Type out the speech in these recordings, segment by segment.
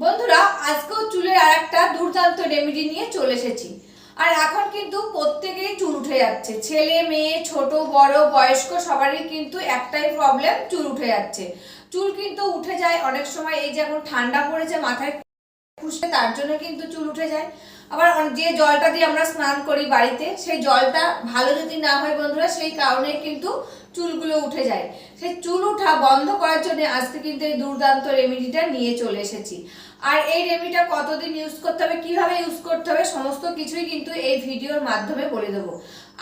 বন্ধুরা, আজকেও চুলের আর একটা দুর্দান্ত রেমেডি নিয়ে চলে এসেছি। আর এখন কিন্তু প্রত্যেকেই চুল উঠে যাচ্ছে। ছেলে, মেয়ে, ছোট, বড়, বয়স্ক, সবারই কিন্তু একটাই প্রবলেম চুল উঠে যাচ্ছে। চুল কিন্তু উঠে যায় অনেক সময়, এই যে এখন ঠান্ডা পড়েছে মাথায় খুশে তার জন্য কিন্তু চুল উঠে যায়। আবার যে জলটা দিয়ে আমরা স্নান করি বাড়িতে, সেই জলটা ভালো যদি না হয় বন্ধুরা, সেই কারণে কিন্তু চুলগুলো উঠে যায়। সেই চুল উঠা বন্ধ করার জন্য আজকে কিন্তু এই দুর্দান্ত রেমেডিটা নিয়ে চলে এসেছি। আর এই রেমেডিটা কতদিন ইউজ করতে হবে, কীভাবে ইউজ করতে হবে, সমস্ত কিছুই কিন্তু এই ভিডিওর মাধ্যমে বলে দেবো।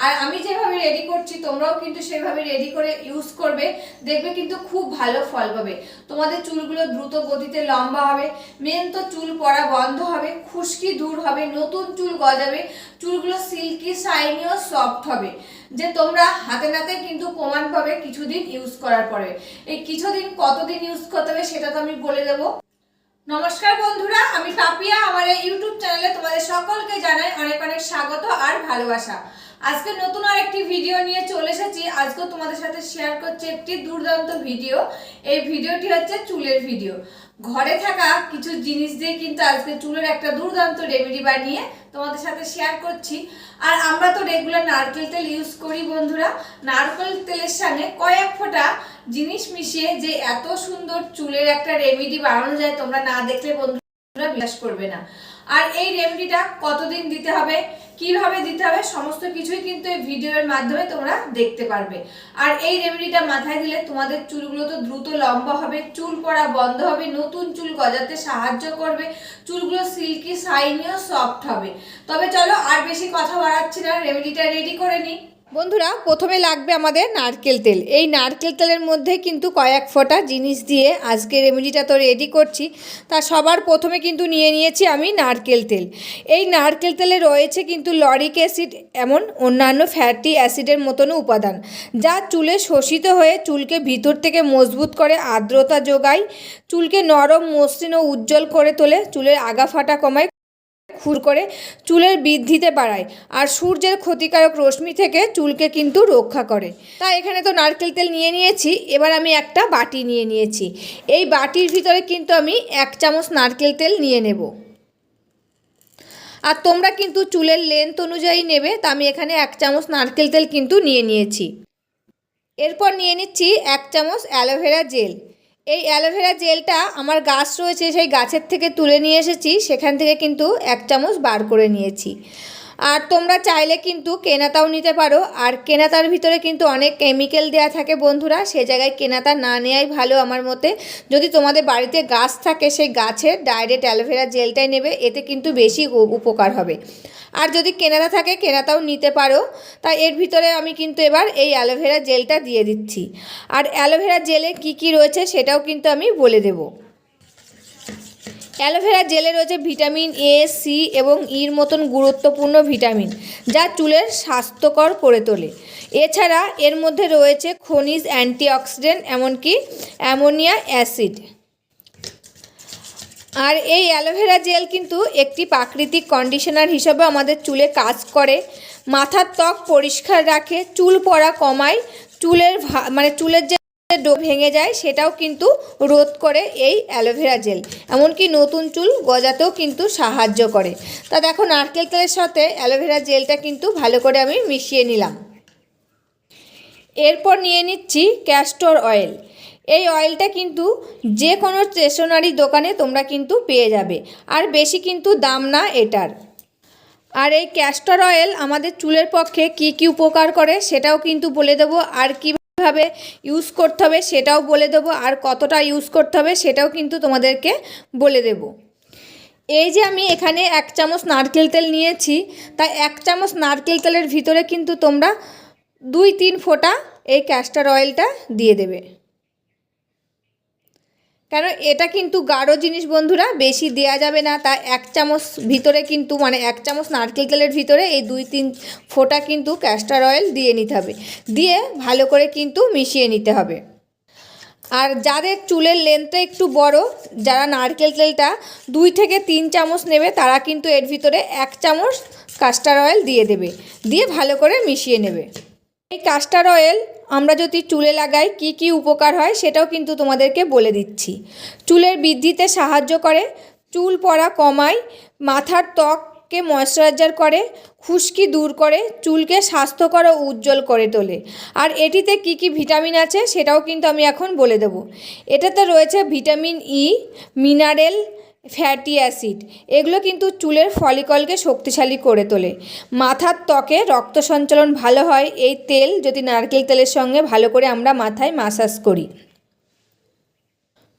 আর আমি যেভাবে রেডি করছি, তোমরাও কিন্তু সেভাবে রেডি করে ইউজ করবে, দেখবে কিন্তু খুব ভালো ফল পাবে। তোমাদের চুলগুলো দ্রুত গতিতে লম্বা হবে মেন তো চুল পড়া বন্ধ হবে, খুশকি দূর হবে, নতুন চুল গজাবে, চুলগুলো সিল্কি শাইনি ও সফট হবে। যে তোমরা হাতে নাতে কিন্তু প্রমাণ পাবে কিছুদিন ইউজ করার পরে। এই কিছুদিন কতদিন ইউজ করতে হবে সেটা তো আমি বলে দেবো। নমস্কার বন্ধুরা, আমি পাপিয়া আমার এই ইউটিউব চ্যানেলে তোমাদের সকলকে জানাই অনেক অনেক স্বাগত আর ভালোবাসা। আজকে নতুন আর একটি ভিডিও নিয়ে চলে এসেছি। আজকে তোমাদের সাথে শেয়ার করছি একটি দুর্দান্ত ভিডিও। এই ভিডিওটি হচ্ছে চুলের ভিডিও। ঘরে থাকা কিছু জিনিস দিয়ে কিন্তু আজকে চুলের একটা দুর্দান্ত রেমেডি বানিয়ে তোমাদের সাথে শেয়ার করছি। আর আমরা তো রেগুলার নারকেল তেল ইউজ করি বন্ধুরা। নারকেল তেলের সামনে কয়েক ফোঁটা জিনিস মিশিয়ে যে এত সুন্দর চুলের একটা রেমেডি বানানো যায়, তোমরা না দেখলে বন্ধুরা বিশ্বাস করবে না। আর এই রেমেডিটা কতদিন দিতে হবে, কীভাবে দিতে হবে, সমস্ত কিছুই কিন্তু এই ভিডিওর মাধ্যমে তোমরা দেখতে পারবে। আর এই রেমেডিটা মাথায় দিলে তোমাদের চুলগুলো তো দ্রুত লম্বা হবে, চুল পড়া বন্ধ হবে, নতুন চুল গজাতে সাহায্য করবে, চুলগুলো সিল্কি সাইনিও সফট হবে। তবে চলো আর বেশি কথা বাড়াচ্ছি না রেমেডিটা রেডি করে নিই। বন্ধুরা, প্রথমে লাগবে আমাদের নারকেল তেল। এই নারকেল তেলের মধ্যে কিন্তু কয়েক ফোঁটা জিনিস দিয়ে আজকে রেমেডিটা তো রেডি করছি। তা সবার প্রথমে কিন্তু নিয়ে নিয়েছি আমি নারকেল তেল। এই নারকেল তেলে রয়েছে কিন্তু লরিক অ্যাসিড, এমন অন্যান্য ফ্যাটি অ্যাসিডের মতনও উপাদান, যা চুলে শোষিত হয়ে চুলকে ভিতর থেকে মজবুত করে আর্দ্রতা যোগায়, চুলকে নরম মসৃণ ও উজ্জ্বল করে তোলে, চুলের আগা ফাটা কমায় খুর করে চুলের বৃদ্ধিতে বাড়ায় আর সূর্যের ক্ষতিকারক রশ্মি থেকে চুলকে কিন্তু রক্ষা করে। তাই এখানে তো নারকেল তেল নিয়ে নিয়েছি, এবার আমি একটা বাটি নিয়ে নিয়েছি। এই বাটির ভিতরে কিন্তু আমি এক চামচ নারকেল তেল নিয়ে নেব। আর তোমরা কিন্তু চুলের লেন্থ অনুযায়ী নেবে, তা আমি এখানে এক চামচ নারকেল তেল কিন্তু নিয়ে নিয়েছি। এরপর নিয়ে নিচ্ছি এক চামচ অ্যালোভেরা জেল। এই অ্যালোভেরা জেলটা আমার গাছ রয়েছে, সেই গাছের থেকে তুলে নিয়ে এসেছি, সেখান থেকে কিন্তু এক চামচ বার করে নিয়েছি। আর তোমরা চাইলে কিন্তু কেনাতাও নিতে পারো, আর কেনাতার ভিতরে কিন্তু অনেক কেমিক্যাল দেওয়া থাকে বন্ধুরা, সে জায়গায় কেনাতা না নেওয়াই ভালো আমার মতে। যদি তোমাদের বাড়িতে গাছ থাকে, সেই গাছের ডাইরেক্ট অ্যালোভেরা জেলটাই নেবে, এতে কিন্তু বেশি উপকার হবে। আর যদি কেনাতা থাকে কেনাতাও নিতে পারো। তাই এর ভিতরে আমি কিন্তু এবার এই অ্যালোভেরা জেলটা দিয়ে দিচ্ছি। আর অ্যালোভেরা জেলে কি কি রয়েছে সেটাও কিন্তু আমি বলে দেবো। অ্যালোভেরা জেলে রয়েছে ভিটামিন এ সি এবং ইর মতন গুরুত্বপূর্ণ ভিটামিন যা চুলের স্বাস্থ্যকর করে তোলে। এছাড়া এর মধ্যে রয়েছে খনিজ অ্যান্টিঅক্সিডেন্ট এমনকি অ্যামোনিয়া অ্যাসিড আর এই অ্যালোভেরা জেল কিন্তু একটি প্রাকৃতিক কন্ডিশনার হিসেবে আমাদের চুলে কাজ করে। মাথার ত্বক পরিষ্কার রাখে, চুল পড়া কমায়, চুলের মানে চুলের যে ডো ভেঙে যায় সেটাও কিন্তু রোধ করে এই অ্যালোভেরা জেল এমনকি নতুন চুল গজাতেও কিন্তু সাহায্য করে। তা দেখো, নারকেল তেলের সাথে অ্যালোভেরা জেলটা কিন্তু ভালো করে আমি মিশিয়ে নিলাম। এরপর নিয়ে নিচ্ছি ক্যাস্টর অয়েল এই অয়েলটা কিন্তু যে কোনো স্টেশনারি দোকানে তোমরা কিন্তু পেয়ে যাবে। আর বেশি কিন্তু দাম না এটার। আর এই ক্যাস্টর অয়েল আমাদের চুলের পক্ষে কি কি উপকার করে সেটাও কিন্তু বলে দেবো। আর কীভাবে ইউজ করতে হবে সেটাও বলে দেবো। আর কতটা ইউজ করতে হবে সেটাও কিন্তু তোমাদেরকে বলে দেবো। এই যে আমি এখানে এক চামচ নারকেল তেল নিয়েছি, তাই এক চামচ নারকেল তেলের ভিতরে কিন্তু তোমরা দুই তিন ফোঁটা এই ক্যাস্টার অয়েলটা দিয়ে দেবে। কেন এটা কিন্তু গাঢ় জিনিস বন্ধুরা, বেশি দেয়া যাবে না। তা এক চামচ ভিতরে কিন্তু মানে এক চামচ নারকেল তেলের ভিতরে এই দুই তিন ফোঁটা কিন্তু ক্যাস্টার অয়েল দিয়ে নিতে হবে। দিয়ে ভালো করে কিন্তু মিশিয়ে নিতে হবে। আর যাদের চুলের লেন্থটা একটু বড়, যারা নারকেল তেলটা দুই থেকে তিন চামচ নেবে, তারা কিন্তু এর ভিতরে এক চামচ কাস্টার অয়েল দিয়ে দেবে। দিয়ে ভালো করে মিশিয়ে নেবে। এই কাস্টার অয়েল আমরা যদি চুলে লাগাই, কি কি উপকার হয় সেটাও কিন্তু তোমাদেরকে বলে দিচ্ছি। চুলের বৃদ্ধিতে সাহায্য করে, চুল পড়া কমায়, মাথার ত্বককে ময়শ্চারাইজার করে, খুশকি দূর করে, চুলকে স্বাস্থ্যকর ও উজ্জ্বল করে তোলে। আর এটিতে কি কি ভিটামিন আছে সেটাও কিন্তু আমি এখন বলে দেব। এটাতে রয়েছে vitamin E mineral fatty acid, এগুলো কিন্তু চুলের ফলিকলকে শক্তিশালী করে তোলে। মাথার ত্বকে রক্ত সঞ্চালন ভালো হয়, এই তেল যদি নারকেল তেলের সঙ্গে ভালো করে আমরা মাথায় মাসাজ করি।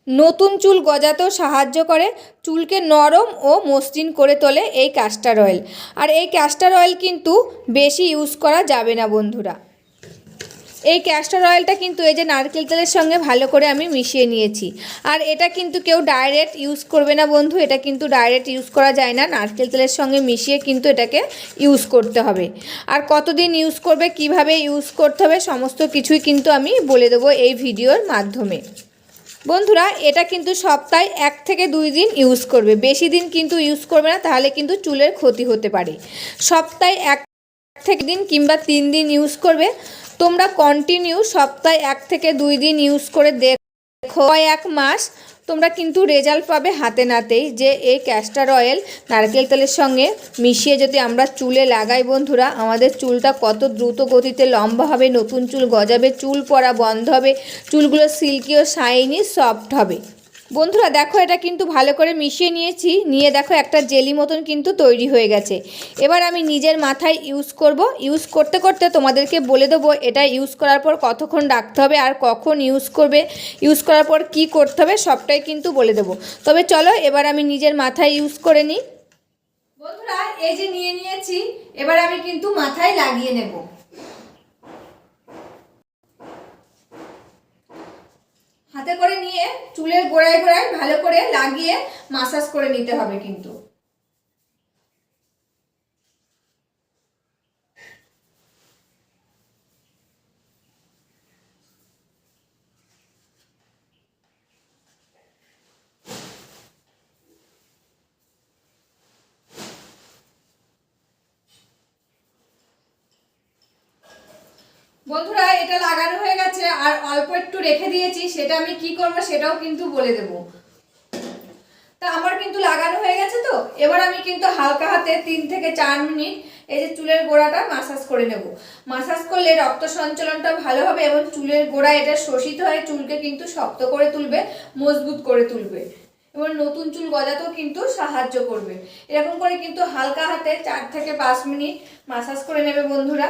নতুন চুল গজাতেও সাহায্য করে, চুলকে নরম ও মসৃণ করে তোলে এই ক্যাস্টার অয়েল আর এই ক্যাস্টার অয়েল কিন্তু বেশি ইউজ করা যাবে না বন্ধুরা। এই ক্যাস্টার অয়েলটা কিন্তু এই যে নারকেল তেলের সঙ্গে ভালো করে আমি মিশিয়ে নিয়েছি। আর এটা কিন্তু কেউ ডাইরেক্ট ইউজ করবে না বন্ধু, এটা কিন্তু ডাইরেক্ট ইউজ করা যায় না। নারকেল তেলের সঙ্গে মিশিয়ে কিন্তু এটাকে ইউজ করতে হবে। আর কতদিন ইউজ করবে, কীভাবে ইউজ করতে হবে, সমস্ত কিছুই কিন্তু আমি বলে দেবো এই ভিডিওর মাধ্যমে। বন্ধুরা, এটা কিন্তু সপ্তাহে এক থেকে দুই দিন ইউজ করবে। বেশি দিন কিন্তু ইউজ করবে না, তাহলে কিন্তু চুলের ক্ষতি হতে পারে। সপ্তাহে এক থেকে দিন কিংবা তিন দিন ইউজ করবে, তোমরা কন্টিনিউ সপ্তাহে এক থেকে দুই দিন ইউজ করে দেখো। এক মাস তোমরা কিন্তু রেজাল্ট পাবে হাতে নাতেই যে এই ক্যাস্টার অয়েল নারকেল তেলের সঙ্গে মিশিয়ে যদি আমরা চুলে লাগাই বন্ধুরা, আমাদের চুলটা কত দ্রুত গতিতে লম্বা হবে, নতুন চুল গজাবে, চুল পরা বন্ধ হবে, চুলগুলো সিল্কি ও শাইনি সফট হবে। বন্ধুরা, দেখো এটা কিন্তু ভালো করে মিশিয়ে নিয়েছি। নিয়ে দেখো একটা জেলি মতন কিন্তু তৈরি হয়ে গেছে। এবার আমি নিজের মাথায় ইউজ করব। ইউজ করতে করতে তোমাদেরকে বলে দেবো, এটা ইউজ করার পর কতক্ষণ রাখতে হবে আর কখন ইউজ করবে ইউজ করার পর কি করতে হবে সবটাই কিন্তু বলে দেবো। তবে চলো, এবার আমি নিজের মাথায় ইউজ করে নিই। বন্ধুরা, এই যে নিয়ে নিয়েছি, এবার আমি কিন্তু মাথায় লাগিয়ে নেব। হাতে করে নিয়ে চুলের গোড়ায় গোড়ায় ভালো করে লাগিয়ে মাসাজ করে নিতে হবে কিন্তু। বন্ধুরা, এটা লাগানো হয়ে গেছে, আর অল্প একটু রেখে দিয়েছি, সেটা আমি কি করব সেটাও কিন্তু বলে দেব। তা আমার কিন্তু লাগানো হয়ে গেছে তো, এবার আমি কিন্তু হালকা হাতে তিন থেকে চার মিনিট এই যে চুলের গোড়াটা মাসাজ করে নেব। মাসাজ করলে রক্ত সঞ্চালনটা ভালো হবে এবং চুলের গোড়া এটা শোষিত হয়ে চুলকে কিন্তু শক্ত করে তুলবে, মজবুত করে তুলবে। এবং নতুন চুল গজাতেও কিন্তু সাহায্য করবে। এরকম করে কিন্তু হালকা হাতে চার থেকে পাঁচ মিনিট মাসাজ করে নেবে বন্ধুরা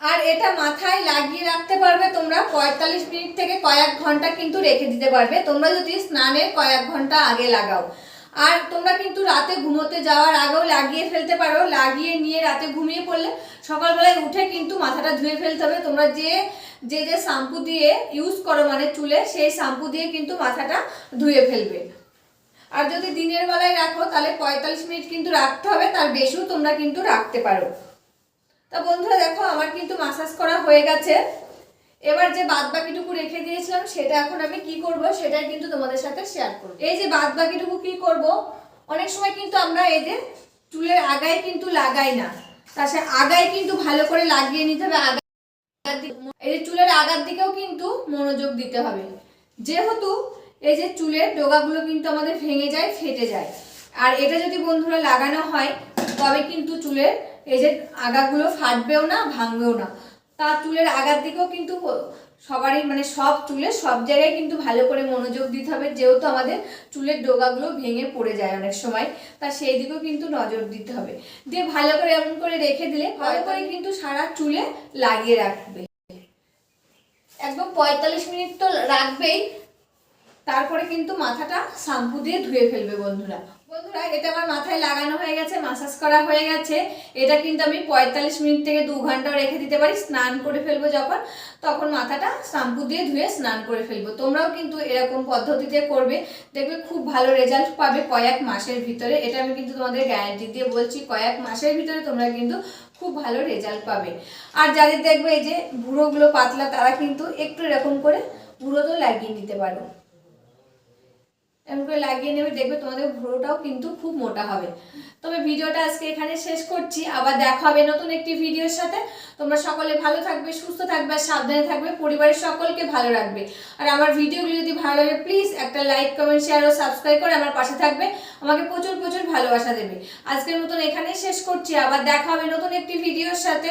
আর এটা মাথায় লাগিয়ে রাখতে পারবে তোমরা। পঁয়তাল্লিশ মিনিট থেকে কয়েক ঘণ্টা কিন্তু রেখে দিতে পারবে। তোমরা যদি স্নানের কয়েক ঘণ্টা আগে লাগাও। আর তোমরা কিন্তু রাতে ঘুমোতে যাওয়ার আগেও লাগিয়ে ফেলতে পারো। লাগিয়ে নিয়ে রাতে ঘুমিয়ে পড়লে সকালবেলায় উঠে কিন্তু মাথাটা ধুয়ে ফেলতে হবে। তোমরা যে যে যে শ্যাম্পু দিয়ে ইউজ করো মানে চুলে, সেই শ্যাম্পু দিয়ে কিন্তু মাথাটা ধুয়ে ফেলবে। আর যদি দিনের বেলায় রাখো, তাহলে পঁয়তাল্লিশ মিনিট কিন্তু রাখতে হবে। তার বেশিও তোমরা কিন্তু রাখতে পারো। তা বন্ধুরা দেখো, আমার কিন্তু মাসাজ করা হয়ে গেছে। এবার যে বাদ বাকিটুকু রেখে দিয়েছিলাম, সেটা এখন আমি কি করব সেটাই কিন্তু তোমাদের সাথে শেয়ার করব। এই যে বাদ বাকিটুকু কি করব? অনেক সময় কিন্তু আমরা এই যে চুলের আগায় কিন্তু লাগাই না। তার সাথে আগায় কিন্তু ভালো করে লাগিয়ে নিতে হবে এই যে চুলের আগার দিকেও কিন্তু মনোযোগ দিতে হবে। যেহেতু এই যে চুলের ডোগাগুলো কিন্তু আমাদের ভেঙে যায়, ফেটে যায়। আর এটা যদি বন্ধুরা লাগানো হয়, তবে কিন্তু চুলের এই যে আগাগুলো ফাটবেও না ভাঙবেও না। তা চুলের আগার দিকেও কিন্তু সবারই মানে সব চুলে সব জায়গায় কিন্তু ভালো করে মনোযোগ দিতে হবে যেহেতু আমাদের চুলের ডোগাগুলো ভেঙে পড়ে যায় অনেক সময় তা সেই দিকেও কিন্তু নজর দিতে হবে। দিয়ে ভালো করে এমন করে রেখে দিলে ভালো করে কিন্তু সারা চুলে লাগিয়ে রাখবে। একদম পঁয়তাল্লিশ মিনিট তো রাখবেই তারপরে কিন্তু মাথাটা শ্যাম্পু দিয়ে ধুয়ে ফেলবে বন্ধুরা। বন্ধুরা, এটা আমার মাথায় লাগানো হয়ে গেছে মাসাজ করা হয়ে গেছে। এটা কিন্তু আমি পঁয়তাল্লিশ মিনিট থেকে দু ঘন্টাও রেখে দিতে পারি, স্নান করে ফেলব যখন, তখন মাথাটা শ্যাম্পু দিয়ে ধুয়ে স্নান করে ফেলব। তোমরাও কিন্তু এরকম পদ্ধতিতে করবে, দেখবে খুব ভালো রেজাল্ট পাবে কয়েক মাসের ভিতরে। এটা আমি কিন্তু তোমাদের গ্যারান্টি দিয়ে বলছি, কয়েক মাসের ভিতরে তোমরা কিন্তু খুব ভালো রেজাল্ট পাবে। আর যাদের দেখবে এই যে বুড়োগুলো পাতলা, তারা কিন্তু একটু এরকম করে বুড়ো তো লাগিয়ে নিতে পারো। এমন করে লাগিয়ে নেবে, দেখবে তোমাদের ভ্রুটাও কিন্তু খুব মোটা হবে। তবে ভিডিওটা আজকে এখানে শেষ করছি। আবার দেখা হবে নতুন একটি ভিডিওর সাথে। তোমরা সকলে ভালো থাকবে, সুস্থ থাকবে, আর সাবধানে থাকবে। পরিবারের সকলকে ভালো রাখবে। আর আমার ভিডিওগুলো যদি ভালো লাগে প্লিজ একটা লাইক কমেন্ট শেয়ার ও সাবস্ক্রাইব করে আমার পাশে থাকবে। আমাকে প্রচুর প্রচুর ভালোবাসা দেবে। আজকের মতন এখানেই শেষ করছি। আবার দেখা হবে নতুন একটি ভিডিওর সাথে।